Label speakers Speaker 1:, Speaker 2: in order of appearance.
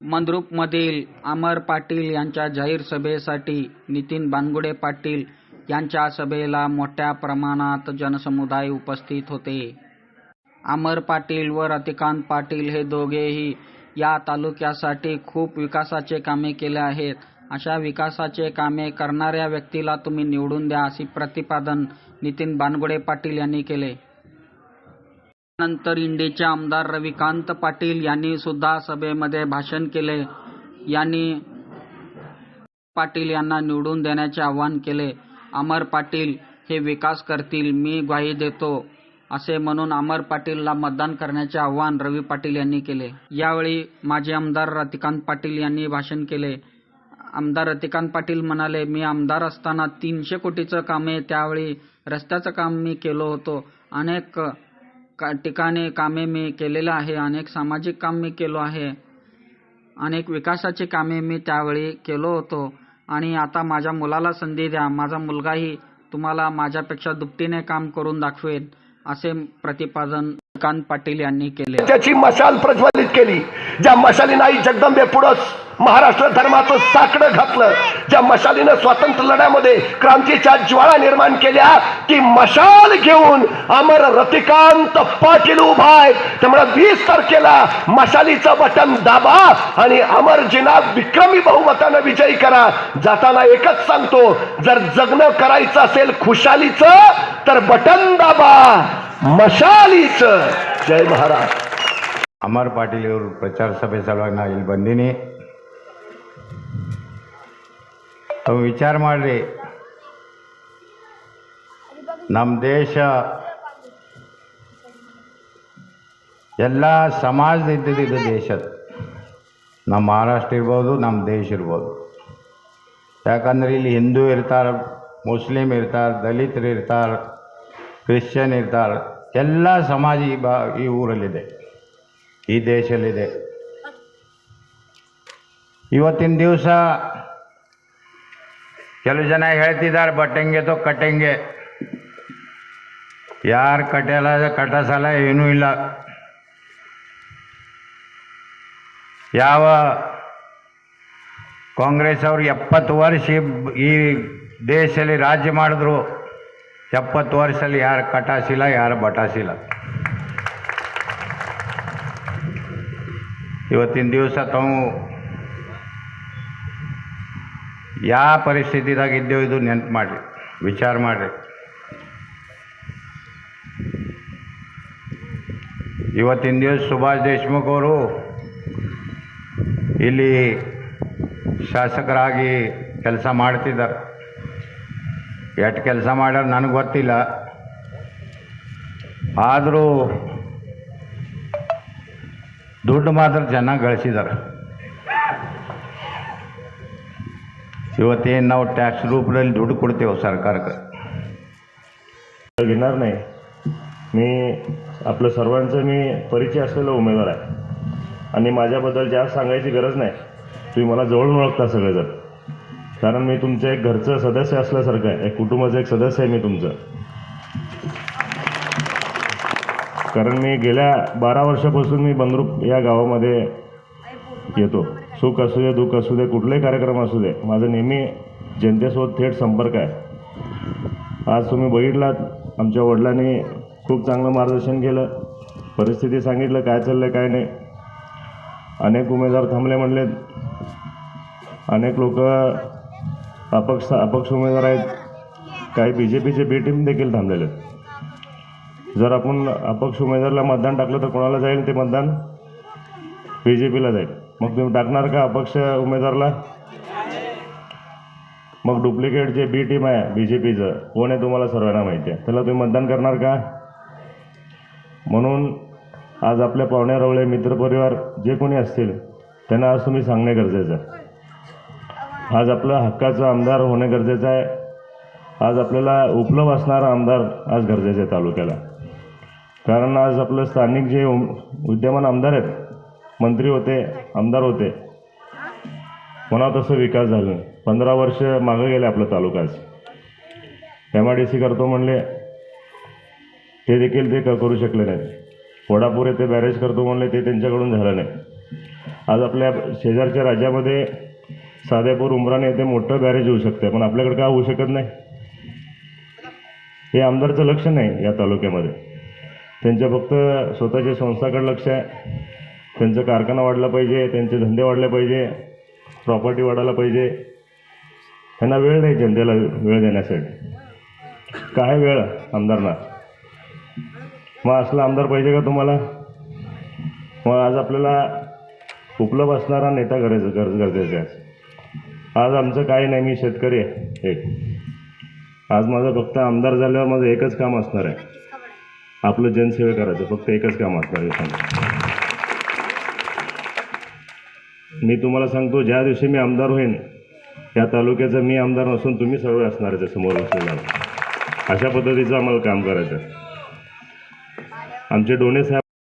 Speaker 1: मंद्रुपमधील अमर पाटील यांच्या जाहीर सभेसाठी नितीन बानगुडे पाटील यांच्या सभेला मोठ्या प्रमाणात जनसमुदाय उपस्थित होते. अमर पाटील व रतिकांत पाटील हे दोघेही या तालुक्यासाठी खूप विकासाचे कामे केले आहेत. अशा विकासाचे कामे करणाऱ्या व्यक्तीला तुम्ही निवडून द्या असे प्रतिपादन नितीन बानगुडे पाटील यांनी केले. त्यानंतर इंडेचे आमदार रविकांत पाटील यांनी सुद्धा सभेमध्ये भाषण केले. यांनी पाटील यांना निवडून देण्याचे आवाहन केले. अमर पाटील हे विकास करतील मी ग्वाही देतो असे म्हणून अमर पाटीलला मतदान करण्याचे आवाहन रवी पाटील यांनी केले. यावेळी माजी आमदार रतिकांत पाटील यांनी भाषण केले. आमदार रतिकांत पाटील म्हणाले मी आमदार असताना तीनशे कोटीचं कामे त्यावेळी रस्त्याचं काम मी केलं होतं. अनेक ठिकाणी कामे मी केलेलं आहे. अनेक सामाजिक काम मी केलो आहे. अनेक विकासाची कामे मी त्यावेळी केलो होतो आणि आता माझ्या मुलाला संधी द्या. माझा मुलगाही तुम्हाला माझ्यापेक्षा दुपटीने काम करून दाखवेल असे प्रतिपादन कांत पाटील यांनी केले.
Speaker 2: त्याची मशाल प्रज्वलित केली ज्या मशाली नाही जगदंबे पुढंच महाराष्ट्र धर्माचं साकड घातलं. ज्या मशालीनं स्वातंत्र्य लढ्यामध्ये क्रांतीच्या ज्वाळा निर्माण केल्या ती मशाल घेऊन अमर रतिकांत पाटील उभा आहे. त्यामुळे वीस तारखेला मशालीचं बटन दाबा आणि अमरजीना विक्रमी बहुमतानं विजयी करा. जाताना एकच सांगतो जर जगणं करायचं असेल खुशालीचं तर बटन दाबा. मशालीचं. जय महाराज.
Speaker 3: अमर पाटील प्रचार सभेचा लागणार बंदीने. ತಾವು ವಿಚಾರ ಮಾಡಿರಿ. ನಮ್ಮ ದೇಶ ಎಲ್ಲ ಸಮಾಜದ ಇದು ದೇಶ ನಮ್ಮ ಮಹಾರಾಷ್ಟ್ರ ಇರ್ಬೋದು, ನಮ್ಮ ದೇಶ ಇರ್ಬೋದು. ಯಾಕಂದ್ರೆ ಇಲ್ಲಿ ಹಿಂದೂ ಇರ್ತಾರೆ ಮುಸ್ಲಿಮ್ ಇರ್ತಾರೆ, ದಲಿತರು ಇರ್ತಾರೆ, ಕ್ರಿಶ್ಚಿಯನ್ ಇರ್ತಾರೆ, ಎಲ್ಲ ಸಮಾಜ ಈ ಬಾ, ಈ ಊರಲ್ಲಿದೆ, ಈ ದೇಶದಲ್ಲಿದೆ ಇವತ್ತಿನ ದಿವಸ ಕೆಲವು ಜನ ಹೇಳ್ತಿದ್ದಾರೆ, ಬಟ್ಟಂಗೆ ತೋ ಕಟ್ಟಂಗೆ. ಯಾರು ಕಟ್ಟಲ್ಲ ಕಟ್ಟಸಲ್ಲ, ಏನೂ ಇಲ್ಲ. ಯಾವ ಕಾಂಗ್ರೆಸ್ ಅವರು ಎಪ್ಪತ್ತು ವರ್ಷ ಈ- ದೇಶದಲ್ಲಿ ರಾಜ್ಯ ಮಾಡಿದ್ರು, ಎಪ್ಪತ್ತು ವರ್ಷದಲ್ಲಿ ಯಾರು ಕಟಾಸಿಲ್ಲ ಯಾರು ಬಟಾಸಿಲ್ಲ ಇವತ್ತಿನ ದಿವಸ ತಾವು ಯಾವ ಪರಿಸ್ಥಿತಿದಾಗ ಇದ್ದೇವೆ ಇದು ನೆನ್ಪು ಮಾಡಿರಿ, ವಿಚಾರ ಮಾಡಿರಿ. ಇವತ್ತಿನ ದಿವಸ ಸುಭಾಷ್ ದೇಶ್ಮುಖ್ ಅವರು ಇಲ್ಲಿ ಶಾಸಕರಾಗಿ ಕೆಲಸ ಮಾಡ್ತಿದ್ದಾರೆ. ಎಷ್ಟು ಕೆಲಸ ಮಾಡ್ಯಾರ ನನಗೆ ಗೊತ್ತಿಲ್ಲ. ಆದರೂ ದುಡ್ಡು ಮಾತ್ರ ಚೆನ್ನಾಗಿ ಗಳಿಸಿದ್ದಾರೆ. ಇವತ್ತೇನು ನಾವು ಟ್ಯಾಕ್ಸ್ ರೂಪದಲ್ಲಿ ದುಡ್ಡು ಕೊಡ್ತೇವೆ ಸರ್ಕಾರಕ್ಕೆ
Speaker 4: घेणार नाही मी आपलं सर्वांचं मी परिचय असलेला उमेदवार आहे आणि माझ्याबद्दल जास्त सांगायची गरज नाही तुम्ही मला जवळून ओळखता सगळेजण कारण मी तुमचं एक घरचं सदस्य असल्यासारखं आहे एक कुटुंबाचं एक सदस्य आहे मी तुमचं कारण मी गेल्या बारा वर्षापासून मी बंद्रुप या गावामध्ये येतो. सुख असू दे दुःख असू दे कुठलाही कार्यक्रम असू दे माझा नेहमी जनतेसोबत थेट संपर्क आहे. आज तुम्ही बघितलात आमच्या वडिलांनी खूप चांगलं मार्गदर्शन केलं परिस्थिती सांगितलं काय चाललं काय नाही. अनेक उमेदवार थांबले म्हणलेत. अनेक लोक अपक्ष अपक्ष उमेदवार आहेत. काही बी जे पीचे बी टीम देखील थांबलेले आहेत. जर आपण अपक्ष उमेदवाराला मतदान टाकलं तर कोणाला जाईल ते मतदान? बी जे पीला जाईल. मग तुम्ही टाकणार का अपक्ष उमेदवारला? मग डुप्लिकेट जे बी टीम आहे बी जे पीचं कोण आहे तुम्हाला सर्वांना माहिती आहे? त्याला तुम्ही मतदान करणार का? म्हणून आज आपल्या पाहुण्या रवळे मित्रपरिवार जे कोणी असतील त्यांना आज तुम्ही सांगणे गरजेचं आहे. आज आपलं हक्काचा आमदार होणे गरजेचं आहे. आज आपल्याला उपलब्ध असणारा आमदार आज गरजेचं आहे तालुक्याला. कारण आज आपलं स्थानिक जे उम- आमदार आहेत मंत्री होते आमदार होते. म्हणा तसं विकास झाला. नाही पंधरा वर्ष मागं गेले आपला तालुका आज एम आय डी सी करतो म्हणले ते देखील ते क- करू शकले नाहीत. वडापूर येथे बॅरेज करतो म्हणले ते त्यांच्याकडून झालं नाही. आज आपल्या शेजारच्या राज्यामध्ये साधेपूर उमराणे येथे मोठं बॅरेज होऊ शकते पण आपल्याकडे का होऊ शकत नाही? हे आमदारचं लक्ष नाही या तालुक्यामध्ये. त्यांच्या फक्त स्वतःच्या संस्थाकडे लक्ष आहे. त्यांचं कारखाना वाढला पाहिजे त्यांचे धंदे वाढले पाहिजे प्रॉपर्टी वाढायला पाहिजे. त्यांना वेळ नाही जनतेला वेळ देण्यासाठी. काय वेळ आमदारना मग असला आमदार पाहिजे का तुम्हाला? मग आज आपल्याला उपलब्ध असणारा नेता करायचं गरज गरजेचं आहे आज आमचं काही नाही मी शेतकरी आहे एक. आज माझं फक्त आमदार झाल्यावर माझं एकच काम असणार आहे. आपलं जनसेवा करायचं फक्त एकच काम असणार आहे. मी तुम्हाला सांगतो ज्या दिवशी मी आमदार होईन या तालुक्याचा मी आमदार नसून तुम्ही सर्व असणार आहे समोर असलेला अशा पद्धतीचं आम्हाला काम करायचं आमचे डोणे साहेब